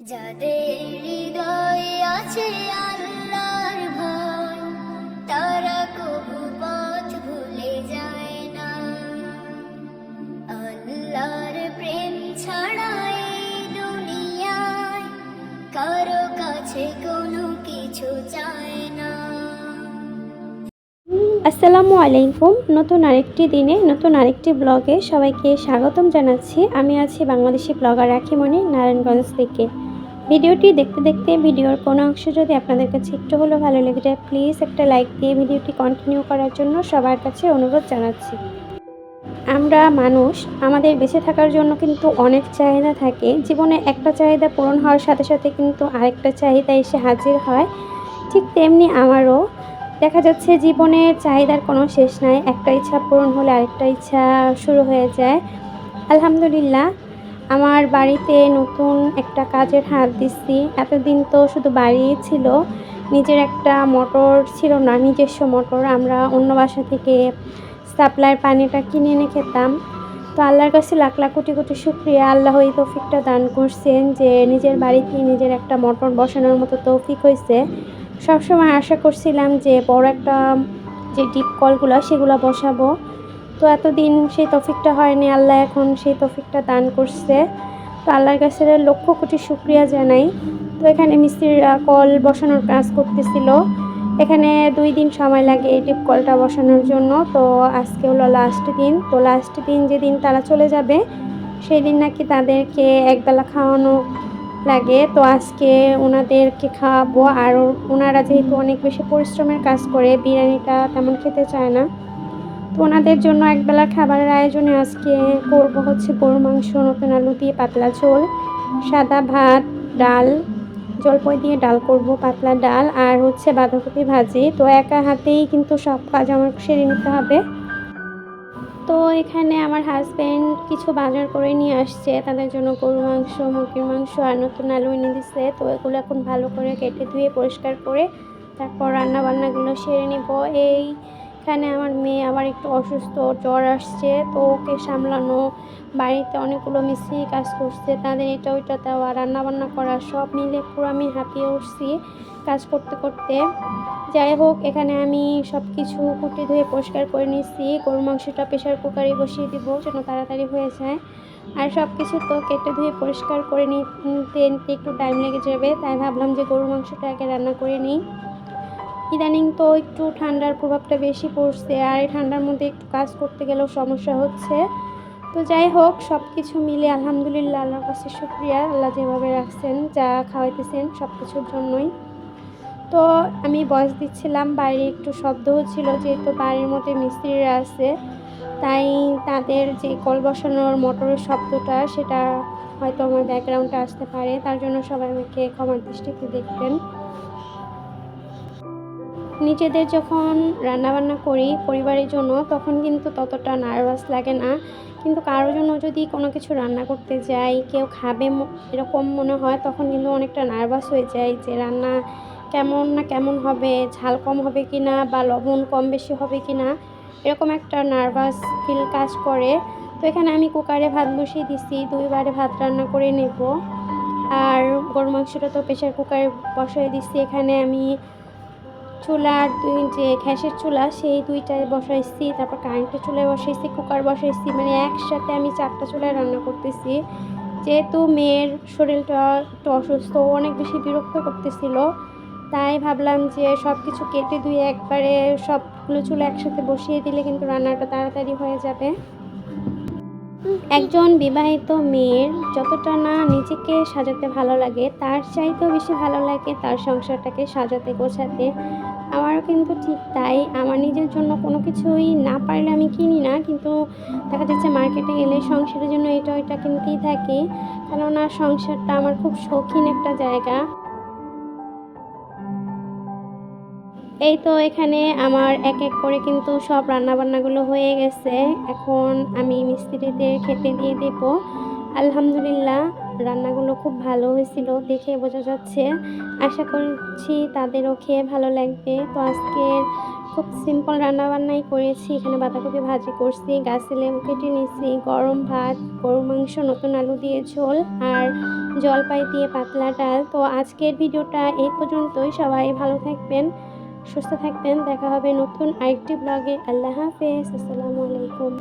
যাদের আছে আল্লাহর ভয়, তারা কবু পথ ভুলে যায় না। আল্লাহর প্রেম দুনিয়ায় কারও কাছে কোনো কিছু চায় না। আসসালামু আলাইকুম। নতুন আরেকটি দিনে, নতুন আরেকটি ব্লগে সবাইকে স্বাগতম জানাচ্ছি। আমি আছি বাংলাদেশি ব্লগার রাখিমণি, নারায়ণগঞ্জ থেকে। ভিডিওটি দেখতে দেখতে ভিডিওর কোনো অংশ যদি আপনাদের কাছে একটু হলেও ভালো লেগে যায় প্লিজ একটা লাইক দিয়ে ভিডিওটি কন্টিনিউ করার জন্য সবার কাছে অনুরোধ জানাচ্ছি। আমরা মানুষ, আমাদের বেঁচে থাকার জন্য কিন্তু অনেক চাহিদা থাকে। জীবনে একটা চাহিদা পূরণ হওয়ার সাথে সাথে কিন্তু আরেকটা চাহিদা এসে হাজির হয়। ঠিক তেমনি আমারও দেখা যাচ্ছে জীবনের চাহিদার কোনো শেষ নাই। একটা ইচ্ছা পূরণ হলে আরেকটা ইচ্ছা শুরু হয়ে যায়। আলহামদুলিল্লাহ আমার বাড়িতে নতুন একটা কাজের হাত দিচ্ছি। এতদিন তো শুধু বাড়ি ছিল, নিজের একটা মোটর ছিল না, নিজস্ব মোটর। আমরা অন্য বাসা থেকে সাপ্লাইয়ের পানিটা কিনে এনে খেতাম। তো আল্লাহর কাছে লাখ লাখ কোটি কোটি শুক্রিয়া। আল্লাহ এই তৌফিকটা দান করছেন যে নিজের বাড়িতে নিজের একটা মোটর বসানোর মতো তৌফিক হয়েছে। সবসময় আশা করছিলাম যে বড় একটা যে ডিপ কলগুলো সেগুলো বসাবো। তো এতদিন সেই তফিকটা হয়নি, আল্লাহ এখন সেই তফিকটা দান করছে। তো আল্লাহর কাছে লক্ষ কোটি শুক্রিয়া জানাই। তো এখানে মিস্ত্রিরা কল বসানোর কাজ করতেছিল। এখানে দুই দিন সময় লাগে এই ডিপ কলটা বসানোর জন্য। তো আজকে হলো লাস্ট দিন। তো লাস্ট দিন যেদিন তারা চলে যাবে সেই দিন নাকি তাদেরকে একবেলা খাওয়ানো লাগে। তো আজকে ওনাদেরকে খাওয়াবো। আর ওনারা যেহেতু অনেক বেশি পরিশ্রমের কাজ করে, বিরিয়ানিটা তেমন খেতে চায় না। তো ওনাদের জন্য একবেলা খাবারের আয়োজনে আজকে করব হচ্ছে গরু মাংস, নতুন আলু দিয়ে পাতলা ঝোল, সাদা ভাত, ডাল, জলপই দিয়ে ডাল করব, পাতলা ডাল আর হচ্ছে বাঁধাকপি ভাজি। তো একা হাতেই কিন্তু সব কাজ আমার সেরে নিতে হবে। তো এখানে আমার হাজব্যান্ড কিছু বাজার করে নিয়ে আসছে, তাদের জন্য গরু মাংস, মুরগির মাংস আর নতুন আলু এনে দিচ্ছে তো এগুলো এখন ভালো করে কেটে ধুয়ে পরিষ্কার করে তারপর রান্না বান্নাগুলো সেরে নিব। এইখানে আমার মেয়ে আবার একটু অসুস্থ, জ্বর আসছে, তো ওকে সামলানো, বাড়িতে অনেকগুলো মিস্ত্রি কাজ করছে, তাদের এটা ওইটা দেওয়া রান্না বান্না করা, সব মিলে পুরো আমি হাঁপিয়ে উঠছি কাজ করতে করতে। যাই হোক, এখানে আমি সব কিছু কুটে ধুয়ে পরিষ্কার করে নিচ্ছি গরু মাংসটা প্রেশার কুকারে বসিয়ে দিব যেন তাড়াতাড়ি হয়ে যায়। আর সব কিছু তো কেটে ধুয়ে পরিষ্কার করে নিতে একটু টাইম লেগে যাবে, তাই ভাবলাম যে গরু মাংসটা আগে রান্না করে নিই। ইদানিং তো একটু ঠান্ডার প্রভাবটা বেশি পড়ছে আর এই ঠান্ডার মধ্যে একটু কাজ করতে গেলেও সমস্যা হচ্ছে। তো যাই হোক সব কিছু মিলে আলহামদুলিল্লাহ, আল্লাহর কাছে শুক্রিয়া। আল্লাহ যেভাবে রাখছেন, যা খাওয়াইতেছেন সব কিছুর জন্যই। তো আমি বয়স দিচ্ছিলাম, বাইরে একটু শব্দ হচ্ছিল যেহেতু বাড়ির মধ্যে মিস্ত্রিরা আছে, তাই তাদের যে কল বসানোর মোটরের শব্দটা, সেটা হয়তো আমার ব্যাকগ্রাউন্ডে আসতে পারে, তার জন্য সবাই আমাকে ক্ষমার দৃষ্টিতে দেখবেন। নিজেদের যখন রান্নাবান্না করি পরিবারের জন্য, তখন কিন্তু ততটা নার্ভাস লাগে না। কিন্তু কারোর জন্য যদি কোনো কিছু রান্না করতে যাই, কেউ খাবে এরকম মনে হয়, তখন কিন্তু অনেকটা নার্ভাস হয়ে যায় যে রান্না কেমন না কেমন হবে, ঝাল কম হবে কি না বা লবণ কম বেশি হবে কি না এরকম একটা নার্ভাস ফিল কাজ করে। তো এখানে আমি কুকারে ভাত বসিয়ে দিছি দুইবারে ভাত রান্না করে নেব। আর গরু মাংসটা তো প্রেশার কুকারে বসিয়ে দিচ্ছি এখানে আমি চুলার দুই যে গ্যাসের চুলা, সেই দুইটায় বসাইছি, তারপর কারেন্টের চুলায় বসাইছি কুকার বসাইছি মানে একসাথে আমি চারটা চুলায় রান্না করতেছি। যেহেতু মেয়ের শরীরটা একটু অসুস্থ অনেক বেশি বিরক্ত করতেছিল, তাই ভাবলাম যে সব কিছু কেটে ধুয়ে একবারে সবগুলো চুলা একসাথে বসিয়ে দিলে কিন্তু রান্নাটা তাড়াতাড়ি হয়ে যাবে। একজন বিবাহিত মেয়ের যতটা না নিজেকে সাজাতে ভালো লাগে, তার চাইতেও বেশি ভালো লাগে তার সংসারটাকে সাজাতে, গোছাতে। আমারও কিন্তু ঠিক তাই। আমার নিজের জন্য কোনো কিছুই না পারলে আমি কিনি না, কিন্তু দেখা যাচ্ছে মার্কেটে গেলে সংসারের জন্য এটা ওইটা কিনতেই থাকি। কেননা সংসারটা আমার খুব শৌখিন একটা জায়গা। এই তো এখানে আমার এক এক করে কিন্তু সব রান্নাবান্নাগুলো হয়ে গেছে। এখন আমি মিস্ত্রিদের খেতে দিয়ে দেব। আলহামদুলিল্লাহ, রান্নাগুলো খুব ভালো হয়েছিল দেখে বোঝা যাচ্ছে। আশা করছি তাদেরও খেয়ে ভালো লাগবে। তো আজকের খুব সিম্পল রান্নাবান্নাই করেছি। এখানে বাঁধাকপি ভাজি করছি, গাছে লেবু কেটে নিয়েছি, গরম ভাত গরু মাংস, নতুন আলু দিয়ে ঝোল আর জলপাই দিয়ে পাতলা ডাল। তো আজকের ভিডিওটা এই পর্যন্তই। সবাই ভালো থাকবেন। সুস্থ থাকবেন। দেখা হবে নতুন আরেকটি ব্লগে আল্লাহ হাফেজ। আসসালামু আলাইকুম।